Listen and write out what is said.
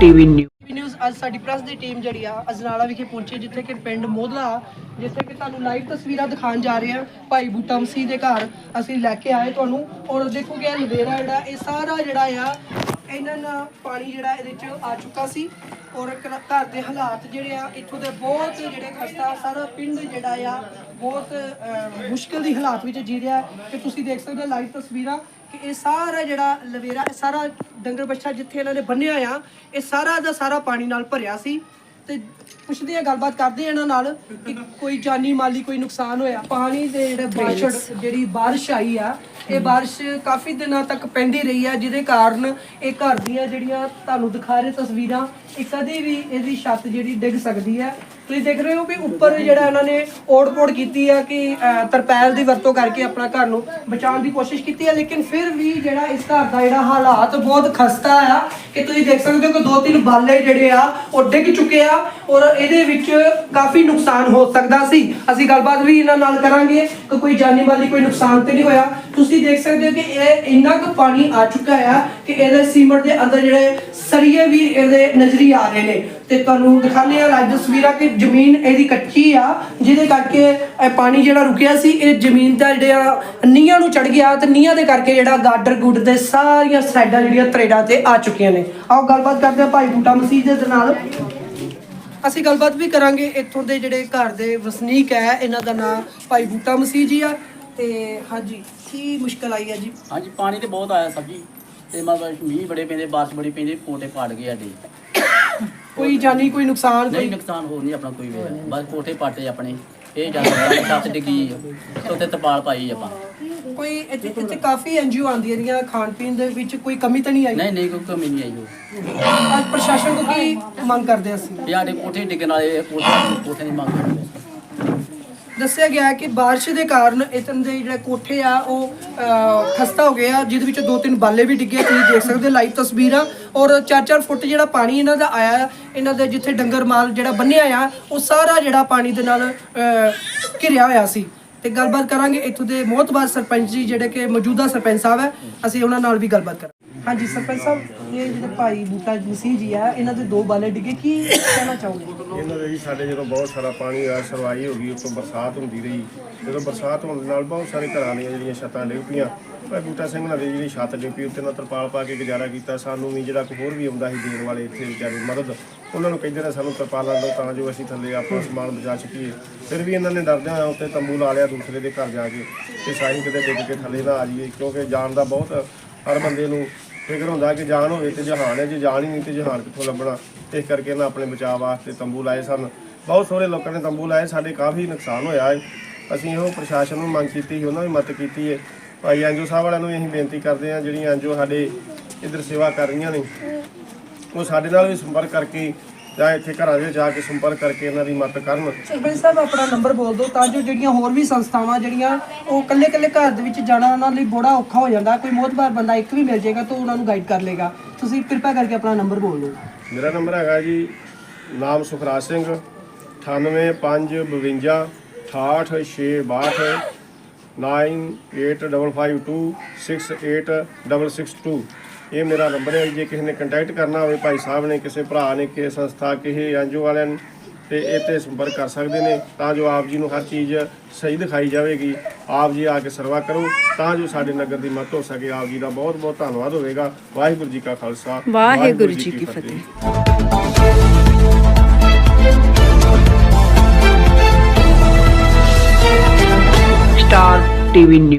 TV news. News, ਅੱਜ ਸਾਡੀ press ਦੀ team ਜਿਹੜੀ ਆ ਅਜਨਾਲਾ ਵਿਖੇ ਪਹੁੰਚੀ, ਜਿੱਥੇ ਕਿ ਪਿੰਡ ਮੋਦਲਾ ਜਿੱਥੇ ਕਿ ਤੁਹਾਨੂੰ ਲਾਈਵ ਤਸਵੀਰਾਂ ਦਿਖਾਉਣ ਜਾ ਰਹੇ ਆ ਭਾਈ ਬੂਟਾ ਮਸੀਹ ਦੇ ਘਰ। ਅਸੀਂ ਲੈ ਕੇ ਆਏ ਤੁਹਾਨੂੰ, ਔਰ ਦੇਖੋ ਕਿ ਇਹ ਲਵੇਰਾ ਜਿਹੜਾ, ਇਹ ਸਾਰਾ ਜਿਹੜਾ ਆ, ਇਹਨਾਂ ਨਾਲ ਪਾਣੀ ਜਿਹੜਾ ਇਹਦੇ ਚ ਆ ਚੁੱਕਾ ਸੀ। ਔਰ ਘਰ ਘਰ ਦੇ ਹਾਲਾਤ ਜਿਹੜੇ ਆ ਇੱਥੋਂ ਦੇ ਬਹੁਤ ਜਿਹੜੇ ਖਸਤਾ ਸਾਰਾ ਪਿੰਡ ਜਿਹੜਾ ਆ ਬਹੁਤ ਅਹ, ਮੁਸ਼ਕਿਲ ਦੀ ਹਾਲਾਤ ਵਿੱਚ ਜੀ ਰਿਹਾ ਕਿ ਤੁਸੀਂ ਦੇਖ ਸਕਦੇ ਹੋ ਲਾਈਵ ਤਸਵੀਰਾਂ ਕਿ ਇਹ ਸਾਰਾ ਜਿਹੜਾ ਲਵੇਰਾ ਇਹ ਸਾਰਾ ਡੰਗਰ ਬੱਛਾ ਜਿੱਥੇ ਇਹਨਾਂ ਨੇ ਬੰਨਿਆ ਆ ਇਹ ਸਾਰਾ ਦਾ ਸਾਰਾ ਪਾਣੀ ਨਾਲ ਭਰਿਆ ਸੀ। ਤੇ ਪੁੱਛਦੇ ਆ ਗੱਲਬਾਤ ਕਰਦੇ ਆ ਇਹਨਾਂ ਨਾਲ ਕਿ ਕੋਈ ਜਾਨੀ ਮਾਲੀ ਕੋਈ ਨੁਕਸਾਨ ਹੋਇਆ। ਪਾਣੀ ਦੇ ਜਿਹੜੇ ਬਾਸ਼ੜ ਜਿਹੜੀ ਬਾਰਿਸ਼ ਆਈ ਆ ਇਹ ਬਾਰਿਸ਼ ਕਾਫੀ ਦਿਨਾਂ ਤੱਕ ਪੈਂਦੀ ਰਹੀ ਆ ਜਿਹਦੇ ਕਾਰਨ ਇਹ ਘਰ ਦੀਆਂ ਜਿਹੜੀਆਂ ਤੁਹਾਨੂੰ ਦਿਖਾ ਰਹੇ ਤਸਵੀਰਾਂ ਇਹ ਕਦੇ ਵੀ ਇਹਦੀ ਛੱਤ ਜਿਹੜੀ ਡਿੱਗ ਸਕਦੀ ਹੈ ਤੁਸੀਂ ਦੇਖ ਰਹੇ ਹੋ ਵੀ ਉੱਪਰ ਜਿਹੜਾ ਇਹਨਾਂ ਨੇ ਓੜ-ਪੋੜ ਕੀਤੀ ਆ ਕਿ ਅਹ, ਤਰਪੈਲ ਦੀ ਵਰਤੋਂ ਕਰਕੇ ਆਪਣਾ ਘਰ ਨੂੰ ਬਚਾਉਣ ਦੀ ਕੋਸ਼ਿਸ਼ ਕੀਤੀ ਆ ਲੇਕਿਨ ਫਿਰ ਵੀ ਜਿਹੜਾ ਇਸ ਘਰ ਦਾ ਜਿਹੜਾ ਹਾਲਾਤ ਬਹੁਤ ਖਸਤਾ ਆ ਕਿ ਤੁਸੀਂ ਦੇਖ ਸਕਦੇ ਹੋ ਕਿ ਦੋ ਤਿੰਨ ਬਾਲੇ ਜਿਹੜੇ ਆ ਉਹ ਡਿੱਗ ਚੁੱਕੇ ਆ। ਔਰ ਇਹਦੇ ਵਿੱਚ ਕਾਫੀ ਨੁਕਸਾਨ ਹੋ ਸਕਦਾ ਸੀ। ਅਸੀਂ ਗੱਲਬਾਤ ਵੀ ਇਹਨਾਂ ਨਾਲ ਕਰਾਂਗੇ ਕਿ ਕੋਈ ਜਾਨੀ ਮਾਲੀ ਕੋਈ ਨੁਕਸਾਨ ਤੇ ਨਹੀਂ ਹੋਇਆ। ਤੁਸੀਂ ਦੇਖ ਸਕਦੇ ਹੋ ਕਿ ਇਹ ਇੰਨਾ ਕੁ ਪਾਣੀ ਆ ਚੁੱਕਾ ਆ ਕਿ ਇਹਦੇ ਸੀਮਟ ਦੇ ਅੰਦਰ ਜਿਹੜੇ ਸਰੀਏ ਵੀ ਇਹਦੇ ਨਜ਼ਰੀ ਆ ਰਹੇ ਨੇ। ਤੇ ਤੁਹਾਨੂੰ ਦਿਖਾਣੇ ਆ ਲਾਈਵ ਤਸਵੀਰਾਂ ਕਿ ਜ਼ਮੀਨ ਇਹਦੀ ਕੱਚੀ ਆ, ਜਿਹਦੇ ਕਰਕੇ ਇਹ ਪਾਣੀ ਜਿਹੜਾ ਰੁਕਿਆ ਸੀ, ਇਹ ਜ਼ਮੀਨ ਦਾ ਜਿਹੜਾ ਨੀਹਾਂ ਨੂੰ ਚੜ ਗਿਆ ਤੇ ਨੀਹਾਂ ਦੇ ਕਰਕੇ ਜਿਹੜਾ ਗਾਡਰ ਗੁੱਡ ਦੇ ਸਾਰੀਆਂ ਸਾਈਡਾਂ ਜਿਹੜੀਆਂ ਤਰੇੜਾਂ ਤੇ ਆ ਚੁੱਕੀਆਂ ਨੇ। ਆਓ ਗੱਲਬਾਤ ਕਰਦੇ ਆ ਭਾਈ ਬੂਟਾ ਮਸੀਹ ਦੇ ਨਾਲ। ਅਸੀਂ ਗੱਲਬਾਤ ਵੀ ਕਰਾਂਗੇ। ਇੱਥੋਂ ਦੇ ਜਿਹੜੇ ਘਰ ਦੇ ਵਸਨੀਕ ਹੈ ਇਹਨਾਂ ਦਾ ਨਾਮ ਭਾਈ ਬੂਟਾ ਮਸੀਹ ਜੀ ਆ। ਤੇ ਹਾਂਜੀ ਕੀ ਮੁਸ਼ਕਲ ਆਈ ਹੈ ਜੀ? ਹਾਂਜੀ ਪਾਣੀ ਤੇ ਬਹੁਤ ਆਇਆ ਸਬਜੀ। ਤੇ ਮਤਲਬ ਮੀਂਹ ਬੜੇ ਪੈਂਦੇ ਬਾਰਿਸ਼ ਬੜੀ ਪੈਂਦੀ ਪੋਟੇ ਪਾੜ ਗਏ ਸਾਡੇ। ਕੋਈ ਜਾਨੀ ਕੋਈ ਨੁਕਸਾਨ ਨਹੀਂ ਕੋਈ ਨੁਕਸਾਨ ਹੋ ਨਹੀਂ ਆਪਣਾ ਕੋਈ ਵੀ। ਬਸ ਕੋਠੇ ਪਾਟੇ ਆਪਣੇ। ਇਹ ਜਾਂਦਾ ਛੱਤ ਡਿੱਗੀ ਉੱਤੇ ਤਰਪਾਲ ਪਾਈ ਆਪਾਂ। ਕੋਈ ਇੱਥੇ ਇੱਥੇ ਕਾਫੀ ਐਨਜੀਓ ਆਉਂਦੀਆਂ ਰਹੀਆਂ ਖਾਣ ਪੀਣ ਦੇ ਵਿੱਚ ਕੋਈ ਕਮੀ ਤਾਂ ਨਹੀਂ ਆਈ? ਨਹੀਂ ਨਹੀਂ ਕੋਈ ਕਮੀ ਨਹੀਂ ਆਈ ਉਹ। ਅੱਜ ਪ੍ਰਸ਼ਾਸਨ ਤੋਂ ਕੀ ਮੰਗ ਕਰਦੇ ਅਸੀਂ? ਵੀ ਸਾਡੇ ਕੋਠੇ ਡਿੱਗਣ ਵਾਲੇ ਕੋਠੇ ਕੋਠੇ ਦੀ ਮੰਗ ਕਰਦੇ ਦੱਸਿਆ ਗਿਆ ਹੈ ਕਿ ਬਾਰਿਸ਼ ਦੇ ਕਾਰਨ ਇਤਨ ਦੇ ਜਿਹੜੇ ਕੋਠੇ ਆ ਉਹ ਅਹ, ਖਸਤਾ ਹੋ ਗਏ ਆ ਜਿਹਦੇ ਵਿੱਚ ਦੋ ਤਿੰਨ ਬਾਲੇ ਵੀ ਡਿੱਗੇ ਤੁਸੀਂ ਦੇਖ ਸਕਦੇ ਲਾਈਵ ਤਸਵੀਰਾਂ। ਔਰ 4-4 ਫੁੱਟ ਜਿਹੜਾ ਪਾਣੀ ਇਹਨਾਂ ਦਾ ਆਇਆ ਆ, ਇਹਨਾਂ ਦੇ ਜਿੱਥੇ ਡੰਗਰ ਮਾਲ ਜਿਹੜਾ ਬੰਨਿਆ ਆ ਉਹ ਸਾਰਾ ਜਿਹੜਾ ਪਾਣੀ ਦੇ ਨਾਲ ਅਹ, ਘਿਰਿਆ ਹੋਇਆ ਸੀ। ਤੇ ਗੱਲਬਾਤ ਕਰਾਂਗੇ ਇੱਥੋਂ ਦੇ ਮੋਹਤਬਾਰ ਸਰਪੰਚ ਜੀ ਜਿਹੜੇ ਕਿ ਮੌਜੂਦਾ ਸਰਪੰਚ ਸਾਹਿਬ ਹੈ। ਅਸੀਂ ਉਹਨਾਂ ਨਾਲ ਵੀ ਗੱਲਬਾਤ ਕਰਾਂਗੇ। ਹਾਂਜੀ ਸਰਪੰਚ ਸਾਹਿਬ ਇਹ ਜਿਹੜੇ ਭਾਈ ਬੂਟਾ ਮਸੀਹ ਜੀ ਆ ਇਹਨਾਂ ਦੇ ਦੋ ਬਾਲੇ ਡਿੱਗੇ ਕੀ ਕਹਿਣਾ ਚਾਹੋਗੇ? ਇਹਨਾਂ ਦੇ ਜੀ ਸਾਡੇ ਜਦੋਂ ਬਹੁਤ ਸਾਰਾ ਪਾਣੀ ਆਇਆ ਸਰਵਾਈ ਹੋ ਗਈ ਉੱਤੋਂ ਬਰਸਾਤ ਹੁੰਦੀ ਰਹੀ। ਜਦੋਂ ਬਰਸਾਤ ਹੋਣ ਦੇ ਨਾਲ ਬਹੁਤ ਸਾਰੇ ਘਰਾਂ ਦੀਆਂ ਜਿਹੜੀਆਂ ਛੱਤਾਂ ਡਿੱਗ ਪਈਆਂ ਪਰ ਬੂਟਾ ਸਿੰਘ ਨਾਲ ਜਿਹੜੀ ਛੱਤ ਡਿੱਗ ਪਈ ਉੱਤੇ ਨਾਲ ਤਰਪਾਲ ਪਾ ਕੇ ਗੁਜ਼ਾਰਾ ਕੀਤਾ। ਸਾਨੂੰ ਵੀ ਜਿਹੜਾ ਕੋਈ ਹੋਰ ਵੀ ਆਉਂਦਾ ਸੀ ਦੇਣ ਵਾਲੇ ਇੱਥੇ ਵਿਚਾਰੇ ਮਦਦ। ਉਹਨਾਂ ਨੂੰ ਕਹਿੰਦੇ ਨੇ ਸਾਨੂੰ ਤਰਪਾਲਾਂ ਦਿਓ ਤਾਂ ਜੋ ਅਸੀਂ ਥੱਲੇ ਆਪਣਾ ਸਮਾਨ ਬਚਾ ਸਕੀਏ। ਫਿਰ ਵੀ ਇਹਨਾਂ ਨੇ ਡਰਦਿਆਂ ਹੋਇਆ ਉੱਤੇ ਤੰਬੂ ਲਾ ਲਿਆ ਦੂਸਰੇ ਦੇ ਘਰ ਜਾ ਕੇ ਤੇ ਸਾਈਂ ਕਿਤੇ ਡਿੱਗ ਕੇ ਥੱਲੇ ਨਾ ਆ ਜਾਈਏ ਕਿਉਂਕਿ ਜਾਨ ਦਾ ਬਹੁਤ ਹਰ ਬੰਦੇ ਨੂੰ ਫਿਕਰ ਹੁੰਦਾ ਕਿ ਜਾਨ ਹੋਵੇ ਤੇ ਜਹਾਨ ਹੈ, ਜੇ ਜਾਨ ਹੀ ਨਹੀਂ ਤੇ ਜਹਾਨ ਕਿੱਥੋਂ ਲੱਭਣਾ? ਇਸ ਕਰਕੇ ਇਹਨਾਂ ਆਪਣੇ ਬਚਾਅ ਵਾਸਤੇ ਤੰਬੂ ਲਾਏ ਸਨ। ਬਹੁਤ ਸਾਰੇ ਲੋਕਾਂ ਨੇ ਤੰਬੂ ਲਾਏ, ਸਾਡੇ ਕਾਫੀ ਨੁਕਸਾਨ ਹੋਇਆ ਹੈ। ਅਸੀਂ ਇਹੋ ਪ੍ਰਸ਼ਾਸਨ ਨੂੰ ਮੰਗ ਕੀਤੀ ਸੀ, ਉਹਨਾਂ ਦੀ ਮਦਦ ਕੀਤੀ ਹੈ। ਭਾਈ ਐਨਜੋ ਸਾਹਿਬ ਵਾਲਿਆਂ ਨੂੰ ਵੀ ਅਸੀਂ ਬੇਨਤੀ ਕਰਦੇ ਹਾਂ, ਜਿਹੜੀਆਂ ਐਨਜੋ ਸਾਡੇ ਇੱਧਰ ਸੇਵਾ ਕਰ ਰਹੀਆਂ ਨੇ ਉਹ ਸਾਡੇ ਨਾਲ ਵੀ ਸੰਪਰਕ ਕਰਕੇ ਜਾਂ ਇੱਥੇ ਘਰਾਂ ਦੇ ਆ ਕੇ ਸੰਪਰਕ ਕਰਕੇ ਇਹਨਾਂ ਦੀ ਮਦਦ ਕਰਨ ਸਰਪੰਚ ਸਾਹਿਬ ਆਪਣਾ ਨੰਬਰ ਬੋਲ ਦਿਓ ਤਾਂ ਜੋ ਜਿਹੜੀਆਂ ਹੋਰ ਵੀ ਸੰਸਥਾਵਾਂ ਜਿਹੜੀਆਂ ਉਹ ਇਕੱਲੇ ਇਕੱਲੇ ਘਰ ਦੇ ਵਿੱਚ ਜਾਣਾ ਉਹਨਾਂ ਲਈ ਬੜਾ ਔਖਾ ਹੋ ਜਾਂਦਾ ਕੋਈ ਮੋਤਬਾਰ ਬੰਦਾ ਇੱਕ ਵੀ ਮਿਲ ਜਾਏਗਾ ਤਾਂ ਉਹਨਾਂ ਨੂੰ ਗਾਈਡ ਕਰ ਲੇਗਾ ਤੁਸੀਂ ਕਿਰਪਾ ਕਰਕੇ ਆਪਣਾ ਨੰਬਰ ਬੋਲ ਦਿਓ ਮੇਰਾ ਨੰਬਰ ਹੈਗਾ ਜੀ ਨਾਮ ਸੁਖਰਾਜ ਸਿੰਘ 98552 68662 9855268662 ਇਹ ਮੇਰਾ ਨੰਬਰ ਹੈ ਜੇ ਕਿਸੇ ਨੇ ਕੰਟੈਕਟ ਕਰਨਾ ਹੋਵੇ ਭਾਈ ਸਾਹਿਬ ਨੇ ਕਿਸੇ ਭਰਾ ਨੇ ਕਿਸੇ ਸੰਸਥਾ ਕਿਸੇ ਐਨਜੀਓ ਵਾਲਿਆਂ ਨੂੰ ਤੇ ਇਹ ਤੇ ਸੰਪਰਕ ਕਰ ਸਕਦੇ ਨੇ ਤਾਂ ਜੋ ਆਪ ਜੀ ਨੂੰ ਹਰ ਚੀਜ਼ ਸਹੀ ਦਿਖਾਈ ਜਾਵੇਗੀ। ਆਪ ਜੀ ਆ ਕੇ ਸਰਵਾ ਕਰੋ ਤਾਂ ਜੋ ਸਾਡੇ ਨਗਰ ਦੀ ਮਦਦ ਹੋ ਸਕੇ। ਆਪ ਜੀ ਦਾ ਬਹੁਤ ਬਹੁਤ ਧੰਨਵਾਦ ਹੋਵੇਗਾ। ਵਾਹਿਗੁਰੂ ਜੀ ਕਾ ਖਾਲਸਾ। ਵਾਹਿਗੁਰੂ ਜੀ ਕੀ ਫਤਿਹ। Star TV